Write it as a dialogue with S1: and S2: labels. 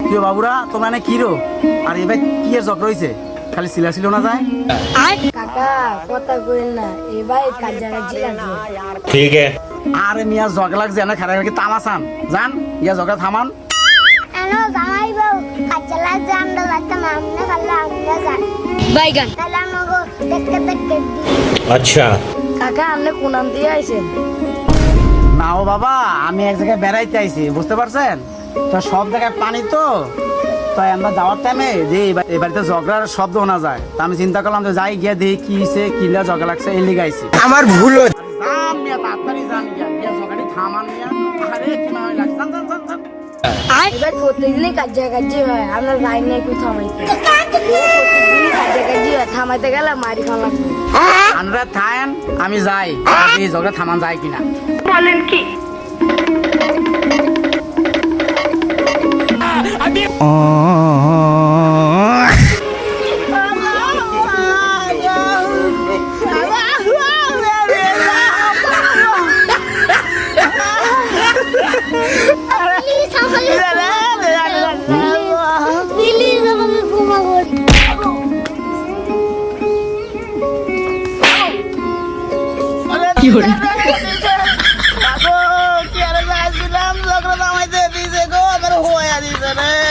S1: কিও বাবুরা তোমরা না কি রো আর এবার কি এর জক রইছে খালি সিলা ছিল না যায়
S2: কাকা কথা কইল না এবার কাজারা
S3: জিলা ঠিক।
S1: আছে মিয়া জগ লাগছে না খারাপ কি তামাসান জান ইয়া জগা থামান।
S4: এনো জামাই বউ কাজে
S3: আচ্ছা।
S2: কাকা আপনি কোন দিয়ে আইছেন
S1: না ও বাবা আমি এক জায়গায় বেড়াইতে আইছি বুঝতে পারছেন? তো সব জায়গায় পানি তো তো আমরা যাওয়ার টাইমে যে এই বাড়িতে ঝগড়ার শব্দ শোনা যায়। তা আমি চিন্তা করলাম যে যাই গিয়ে দেখি কি হয়েছে কিলা ঝগড়া লাগছে এই লিগে আইছি।
S5: আমার ভুল হয়েছে
S1: তাড়াতাড়ি যান গিয়া গিয়া ঝগড়াটি থামান মিয়া আরে কি না হয় লাগছে যান যান যান যান
S2: এবার প্রত্যেকদিনই কাছাকাছি হয় আমরা যাই একটু থামাইতে। হয় গেলে মারি খাওয়া লাগবে।
S1: আমরা থাকেন আমি যাই। এই ঝগড়া থামান যায় কিনা?
S4: প্লিজ
S1: কি আরে যাইছিলাম লগ্ন থামাইতে দিছে গো আমার হয়ে দিছে রে।